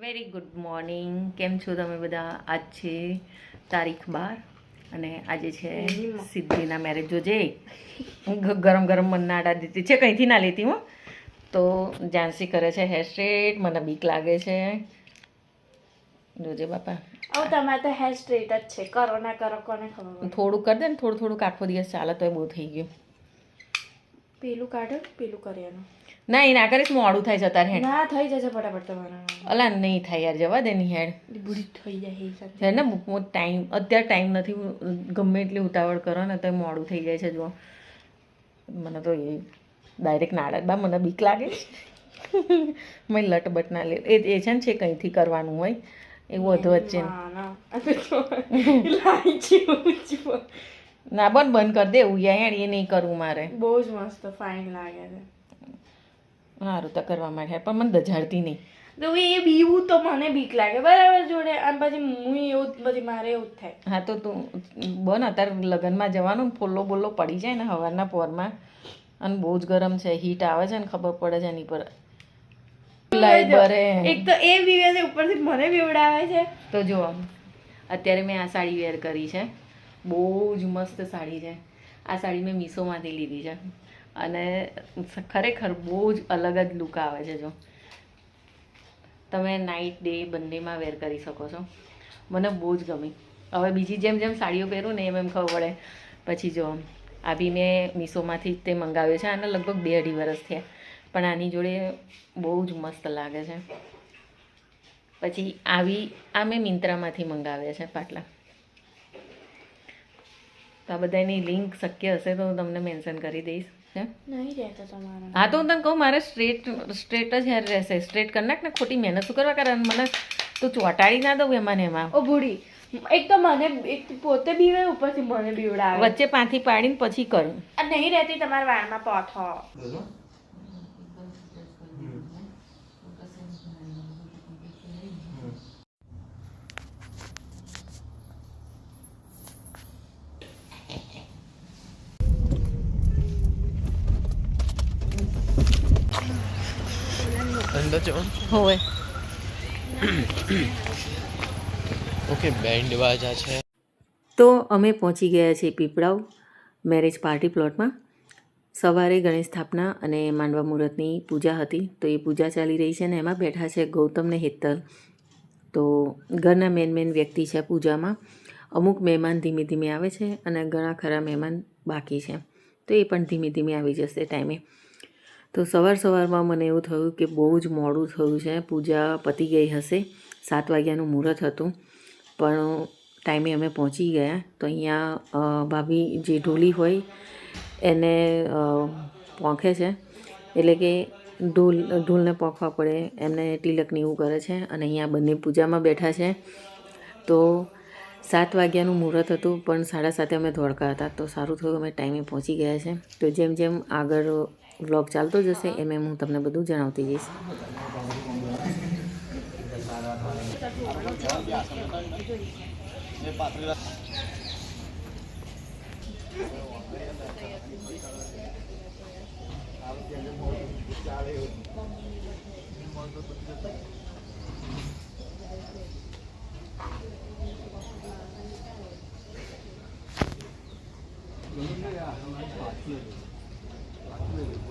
Very good morning કેમ છો તમે બધા? આજ છે તારીખ બાર અને આજે છે સિદ્ધિના મેરેજ જોજે ગરમ ગરમ મન્નાડા દીધી છે કંઈથી ના લેતી હું. તો ઝાંસી કરે છે હેર સ્ટ્રેટ મને બીક લાગે છે. જોજે બાપા. હવે તમારે તો હેર સ્ટ્રેટ જ છે. કરો ના કરો કોને ખબર થોડું કરી દે ને થોડું થોડું આખો દિવસ. ચાલે તો બહુ થઈ ગયું. પેલું કાઢો પેલું પેલું કર્યાનું ના એ ના કરીશ મોડું થાય છે તારે હેડ. ના થઈ જશે ફટાફટ તમારા. અલા નહીં થાય યાર જવા દે ની હેડ. બુરી થઈ જાય છે ને ટાઈમ અત્યારે ટાઈમ નથી ગમે એટલી ઉતાવળ કરો ને તો મોડું થઈ જાય છે જો મને તો એ ડાયરેક્ટ નાડા બા મને બીક લાગે. છે મેં લટબટ ના લે એ એ છે ને છે કંઈથી કરવાનું હોય એવું વધુ વચ્ચે. ના ના આ તો જો લાઈચી ઊંચી ના બંધ બંધ કરી દે એવું યાર એ નહીં કરવું મારે. બહુ જ મસ્ત ફાઇન લાગે છે. સારું તો કરવા માંડ્યા પણ મને દજાડતી નહીં. તો એ બીવું તો મને બીક લાગે બરાબર જોડે અને પછી હું એવું પછી મારે એવું જ થાય. હા તો તું બન અત્યારે લગ્નમાં જવાનું ફોલ્લો બોલ્લો પડી જાય ને હવારના પોરમાં અને બહુ જ ગરમ છે હીટ આવે છે ને ખબર પડે છે એની પર. એક તો એ બીવે છે ઉપરથી મને બીવડાવે છે. તો જો અત્યારે મેં આ સાડી વેર કરી છે બહુ જ મસ્ત સાડી છે. આ સાડી મેં મીશોમાંથી લીધી છે. અને ખરેખર બહુ જ અલગ જ લુક આવે છે જો. તમે નાઇટ ડે બંનેમાં વેર કરી શકો છો. મને બહુ જ ગમી. હવે બીજી જેમ જેમ સાડીઓ પહેરું ને એમ એમ ખબર પડે. પછી જો, આ બી મેં મીશોમાંથી તે મંગાવ્યો છે. આને લગભગ બે અઢી વર્ષ થયા. પણ આની જોડે બહુ જ મસ્ત લાગે છે. પછી આવી, આ મેં મિંત્રામાંથી મંગાવ્યા છે પાટલા. તો આ બધાની લિંક શક્ય હશે તો હું તમને મેન્શન કરી દઈશ. હા તો હું તને કહું મારે સ્ટ્રેટ સ્ટ્રેટ જ હેર રહેશે. સ્ટ્રેટ કરી નાખ ને ખોટી મહેનત શું કરવા કરે મને તું ચોંટાડી ના દઉં એમાં ને એમાં. ઓ બુઢી એક તો મને એક પોતે બીવે ઉપરથી મને બીવડાવે. વચ્ચે પાંથી પાડીને પછી કરું. આ નહીં રહેતી તમારા વાળમાં પોથો અંદર જો હોવે. ઓકે બેન્ડ વાજા છે. તો અમે પહોંચી ગયા છીએ પીપળાવ મેરેજ પાર્ટી પ્લોટમાં. સવારે ગણેશ સ્થાપના અને માંડવા મુહૂર્તની પૂજા હતી તો એ પૂજા ચાલી રહી છે ને એમાં બેઠા છે ગૌતમ ને હેતલ. તો ઘરના મેન મેન વ્યક્તિ છે પૂજામાં. અમુક મહેમાન ધીમે ધીમે આવે છે અને ઘણા ખરા મહેમાન બાકી છે. તો એ પણ ધીમે ધીમે આવી જશે ટાઈમે. તો સવાર સવારમાં મને એવું થયું કે બહુ જ મોડું થયું છે. પૂજા પતી ગઈ હશે. સાત વાગ્યાનું મુહૂર્ત હતું. પણ ટાઈમે અમે પહોંચી ગયા. તો અહીંયા ભાભી જે ઢોલી હોય એને પોંખે છે. એટલે કે ઢોલ, ઢોલને પોંખવા પડે. એમને તિલકને એવું કરે છે. અને અહીંયા બંને પૂજામાં બેઠા છે. તો સાત વાગ્યાનું મુહૂર્ત હતું, પણ સાડા સાતે અમે ધોળકા હતા. તો સારું થયું, અમે ટાઈમે પહોંચી ગયા છે. તો જેમ જેમ આગળ વ્લોગ ચાલતો જશે એમ એમ હું તમને બધું જણાવતી જઈશ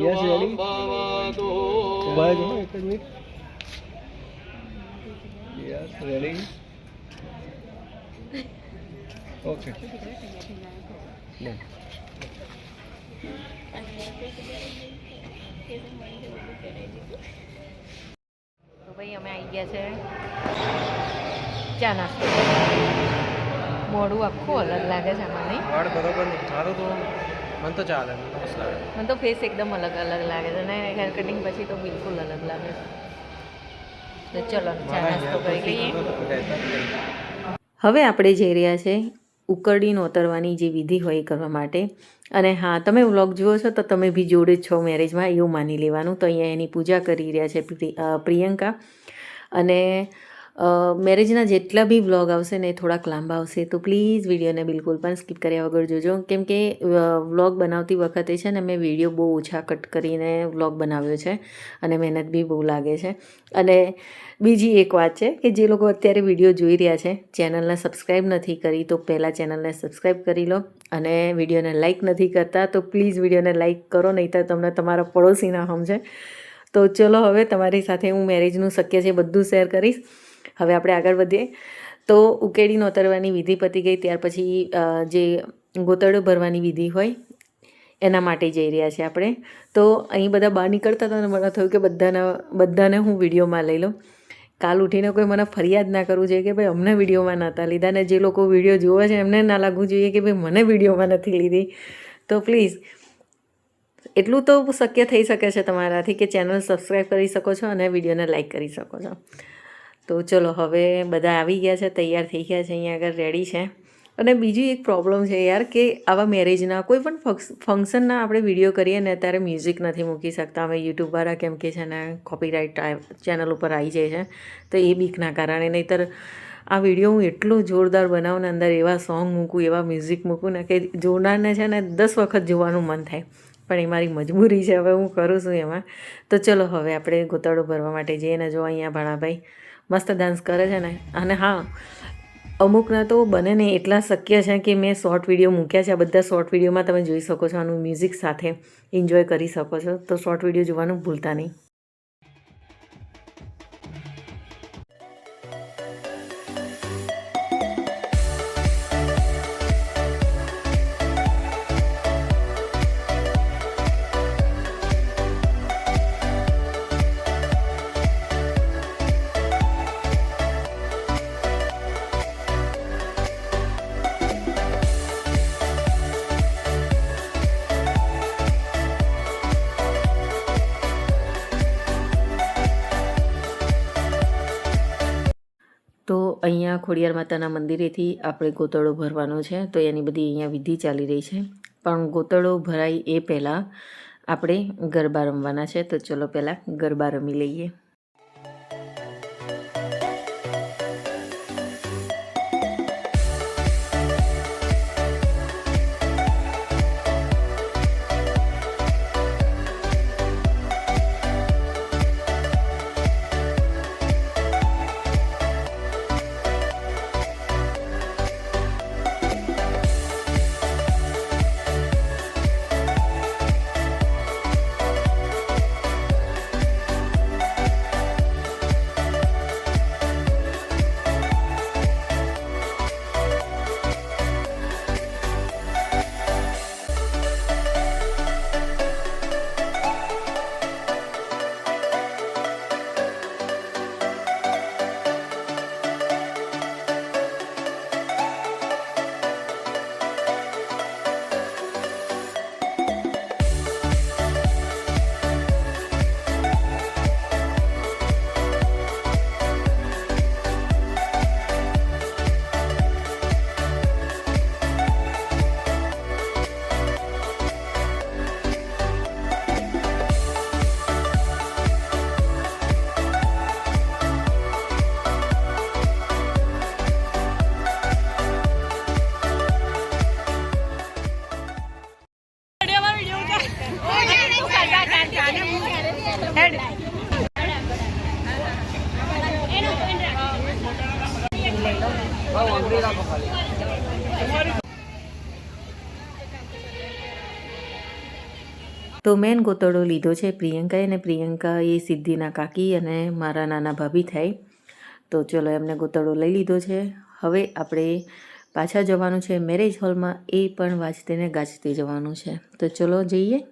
યસ રેડી ઊભા રહેજો એક જ મિનિટ યસ રેડી ઓકે. તો ભાઈ અમે આવી ગયા છે ચા નાસ્તો. મોડું આખું અલગ લાગે છે આમાં નહીં? વાળ બરોબર નહીં. મારું તો મને તો ચાલે મને તો ફેસ એકદમ અલગ અલગ લાગે છે ને હેર કટિંગ પછી તો બિલકુલ અલગ લાગે છે. તો ચલો ચા નાસ્તો કરી લઈએ. હવે આપણે જઈ રહ્યા છે ઉકરડી નોતરવાની જે વિધિ હોય એ કરવા માટે. અને હા, તમે વ્લોગ જુઓ છો તો તમે બી જોડે છો મેરેજમાં, એવું માની લેવાનું. તો અહીંયા એની પૂજા કરી રહ્યા છે પ્રિયંકા. અને મેરેજના જેટલા બી વ્લોગ આવશે ને એ થોડાક લાંબા આવશે, તો પ્લીઝ વિડીયોને બિલકુલ પણ સ્કીપ કર્યા વગર જોજો. કેમ કે વ્લોગ બનાવતી વખતે છે ને મેં વીડિયો બહુ ઓછા કટ કરીને વ્લોગ બનાવ્યો છે અને મહેનત બી બહુ લાગે છે. અને બીજી એક વાત છે કે જે લોકો અત્યારે વીડિયો જોઈ રહ્યા છે, ચેનલને સબસ્ક્રાઈબ નથી કરી, તો પહેલાં ચેનલને સબસ્ક્રાઈબ કરી લો અને વિડીયોને લાઇક નથી કરતા, તો પ્લીઝ વિડીયોને લાઇક કરો નહીં તો તમને તમારા પડોશીના સમજે. તો ચલો હવે તમારી સાથે હું મેરેજનું શક્ય છે બધું શેર કરીશ. હવે આપણે આગળ વધીએ. તો ઉકેળી નોતરવાની વિધિ પતી ગઈ, ત્યાર પછી જે ગોતડો ભરવાની વિધિ હોય, એના માટે જઈ રહ્યા છીએ આપણે. તો અહીં બધા બહાર નીકળતા હતા અને મને થયું કે બધાના, બધાને હું વિડીયોમાં લઈ લઉં. કાલ ઉઠીને કોઈ મને ફરિયાદ ના કરવું જોઈએ કે ભાઈ અમને વિડીયોમાં નહોતા લીધા ને જે લોકો વીડિયો જોવે છે એમને ના લાગવું જોઈએ કે ભાઈ મને વિડીયોમાં નથી લીધી. તો પ્લીઝ, એટલું તો શક્ય થઈ શકે છે તમારાથી કે ચેનલ સબસ્ક્રાઈબ કરી શકો છો અને વિડીયોને લાઇક કરી શકો છો. તો ચલો હવે બધા આવી ગયા છે, તૈયાર થઈ ગયા છે, અહીંયા આગળ રેડી છે. અને બીજી એક પ્રોબ્લેમ છે યાર કે આવા મેરેજના કોઈ પણ ફંક્શનના આપણે વીડિયો કરીએ ને ત્યારે મ્યુઝિક નથી મૂકી શકતા. અમે યુટ્યુબવાળા કેમ કે છે ને કોપીરાઇટ ચેનલ ઉપર આવી જાય છે, તો એ બીકના કારણે. નહીંતર આ વીડિયો હું એટલું જોરદાર બનાવું ને અંદર એવા સોંગ મૂકું, એવા મ્યુઝિક મૂકું ને કે જોનારને છે ને દસ વખત જોવાનું મન થાય. પણ એ મારી મજબૂરી છે, હવે હું કરું છું એમાં. તો ચલો હવે આપણે ગોતાડો ભરવા માટે જઈએ ને જો અહીંયા ભાણાભાઈ મસ્ત ડાન્સ કરે છે ને. અને હા, અમુકના તો બને ને એટલા શક્ય છે કે મેં શોર્ટ વીડિયો મૂક્યા છે. આ બધા શોર્ટ વિડીયોમાં તમે જોઈ શકો છો, આનું મ્યુઝિક સાથે એન્જોય કરી શકો છો. તો શોર્ટ વીડિયો જોવાનું ભૂલતા નહીં. અહીંયા ખોડિયાર માતાના મંદિરેથી આપણે ગોતળો ભરવાનો છે, તો એની બધી અહીંયા વિધિ ચાલી રહી છે. પણ ગોતળો ભરાય એ પહેલાં આપણે ગરબા રમવાના છે, તો ચલો પહેલાં ગરબા રમી લઈએ. તો મેન ગોતડો લીધો છે પ્રિયંકાએ અને પ્રિયંકા એ સિદ્ધિના કાકી અને મારા નાના ભાભી થાય. તો ચલો એમને ગોતડો લઈ લીધો છે. હવે આપણે પાછા જવાનું છે મેરેજ હોલમાં. એ પણ વાંચતે ને ગાજતે જવાનું છે. તો ચલો જઈએ.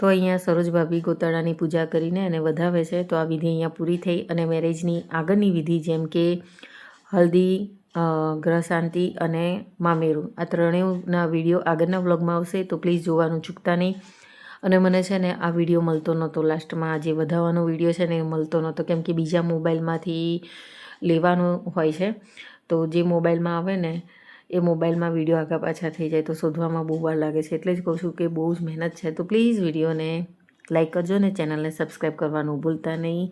તો અહીંયા સરોજ ભાભી ગોતાળાની પૂજા કરીને એને વધાવે છે. તો આ વિધિ અહીંયા પૂરી થઈ અને મેરેજની આગળની વિધિ જેમ કે હલ્દી ગ્રહ શાંતિ અને મામેરું. આ ત્રણેયના વીડિયો આગળના વ્લોગમાં આવશે, તો પ્લીઝ જોવાનું ચૂકતા નહીં. અને મને છે ને આ વીડિયો મળતો નહોતો લાસ્ટમાં. જે વધાવવાનો વીડિયો છે ને એ મળતો નહોતો, કેમ કે બીજા મોબાઈલમાંથી લેવાનું હોય છે. તો જે મોબાઈલમાં આવે ને એ મોબાઈલમાં વીડિયો આગા પાછા થઈ જાય તો શોધવામાં બહુ વાર લાગે છે. એટલે જ કહું છું કે બહુ જ મહેનત છે. તો પ્લીઝ વિડીયોને લાઇક કરજો ને ચેનલને સબસ્ક્રાઈબ કરવાનું ભૂલતા નહીં.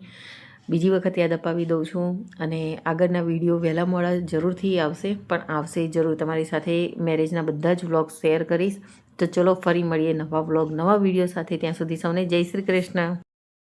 બીજી વખત યાદ અપાવી દઉં છું અને આગળના વીડિયો વહેલા મોડા જરૂરથી આવશે, પણ આવશે જરૂર. તમારી સાથે મેરેજના બધા જ વ્લોગ શેર કરીશ. તો ચલો ફરી મળીએ નવા વ્લોગ, નવા વીડિયો સાથે. ત્યાં સુધી સૌને જય શ્રી કૃષ્ણ.